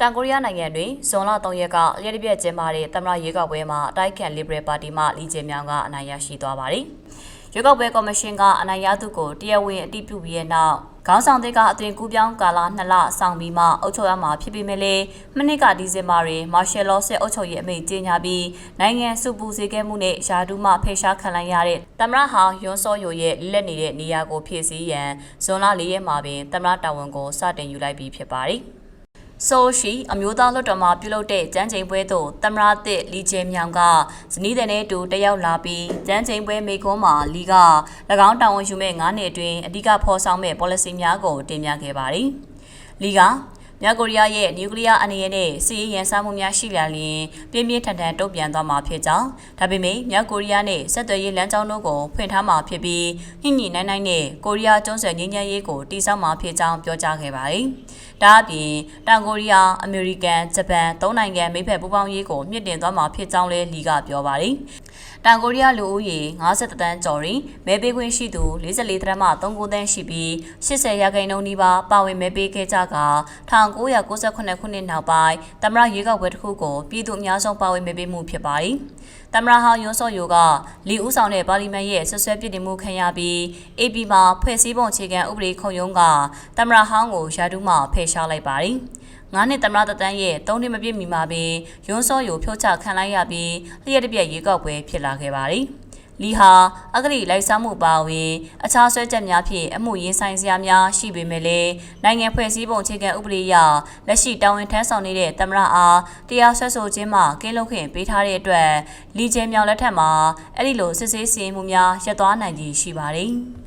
တောင်ကိုရီးယားနိုင်ငံတွင်ဇွန်လ3ရက်ကလျှက်တစ်ပြက်ကျင်းပတဲ့သမ္မတရွေးကောက်ပွဲမှာအတိုက်အခံ Liberal Party မှလီကျင်းမြောင်ကအနိုင်ရရှိသွားပါတယ်။ရွေးကောက်ပွဲကော်မရှင်ကအနိုင်ရသူကိုတရားဝင်အတည်ပြုပြီးတဲ့နောက်ခေါင်းဆောင်တွေကအသွင်ကူးပြောင်းကာလ2လဆောင်ပြီးမှအုပ်ချုပ်ရမှာဖြစ်ပေမဲ့လည်းမနစ်ကဒီဇင်ဘာတွင်မာရှယ်လောစစ်အုပ်ချုပ်ရေးအမိန့်ကြေညာပြီးနိုင်ငံစုပူစေခဲ့မှုနဲ့ယာဒူးမှဖေရှားခံလိုက်ရတဲ့သမ္မတဟောင်းယွန်းစောယိုရဲ့လက်နေတဲ့နေရာကိုဖြည့်ဆည်းရန်ဇွန်လ4ရက်မှာပင်သမ္မတတာဝန်ကိုစတင်ယူလိုက်ပြီးဖြစ်ပါတယ်။ ဆိုရှိအမျိုးသားလွှတ်တော်မှာပြုလုပ်တဲ့ကျန်းချိန်ပွဲသို့သမ္မတသစ်လီကျဲမြောင်ကဇနီးတဲ့နဲ့အတူတက်ရောက်လာပြီးကျန်းချိန်ပွဲမိကုံးမှာလီက၎င်းတာဝန်ယူမဲ့9နှစ်အတွင်းအဓိကဖော်ဆောင်မဲ့ policy များကိုတင်ပြခဲ့ပါတယ်။လီက မြောက်ကိုရီးယားရဲ့နျူကလ িয়ার အနေနဲ့စစ်ရေးရန်စမှုများရှိလာရင်ပြင်းပြင်းထန်ထန်တုံ့ပြန်သွားမှာဖြစ်ကြောင်းဒါပေမဲ့မြောက်ကိုရီးယားနဲ့ဆက်သွယ်ရေးလမ်းကြောင်းတို့ကိုဖွင့်ထားမှာဖြစ်ပြီးညှိညှိနှိုင်းနှိုင်းနဲ့ကိုရီးယားကျွန်းဆွယ်ငြိမ်းချမ်းရေးကိုတည်ဆောက်မှာဖြစ်ကြောင်းပြောကြားခဲ့ပါတယ်။ဒါအပြင်တောင်ကိုရီးယားအမေရိကန်ဂျပန်သုံးနိုင်ငံမိဖက်ပူးပေါင်းရေးကိုမြင့်တင်သွားမှာဖြစ်ကြောင်းလည်းလီကပြောပါတယ်။တောင်ကိုရီးယားလူဦးရေ50တန်းကျော်တွင်မဲပေးခွင့်ရှိသူ44တန်းမှ39တန်းရှိပြီး80ရာခိုင်နှုန်းနီးပါးပါဝင်မဲပေးခဲ့ကြက1998ခုနှစ်နောက်ပိုင်းသမ္မတရွေးကောက်ပွဲတစ်ခုကိုပြည်သူအများဆုံးပါဝင်မဲပေးမှုဖြစ်ပါတယ်။သမ္မတဟောင်းယွန်းစောယိုကလီဦးဆောင်တဲ့ပါလီမန်ရဲ့ဆွဆွဲပြစ်တင်မှုခံရပြီး AP မှာဖွဲ့စည်းပုံအခြေခံဥပဒေခုံရုံးကသမ္မတဟောင်းကိုယာဒူးမှဖယ်ရှားလိုက်ပါတယ်။ငါးနှစ်သမ္မတတန်းရဲ့၃နှစ်မပြည့်မီမှာပင်ယွန်းစောယိုဖြုတ်ချခံလိုက်ရပြီးလျှက်တစ်ပြက်ရေကောက်ပွဲဖြစ်လာခဲ့ပါတယ်။ လီဟာအဂတိလိုက်စားမှုပါဝင်အခြားဆွဲချက်များဖြင့်အမှုရင်ဆိုင်စရာများရှိပေမဲ့လည်းနိုင်ငံဖွဲ့စည်းပုံအခြေခံဥပဒေအရလက်ရှိတာဝန်ထမ်းဆောင်နေတဲ့သမ္မတအားတရားစွဲဆိုခြင်းမှကင်းလွတ်ခွင့်ပေးထားတဲ့အတွက်လီကျဲမြောင်လက်ထက်မှာအဲ့ဒီလိုစစ်ဆေးစီရင်မှုများရပ်သွားနိုင်ကြီးရှိပါတယ်။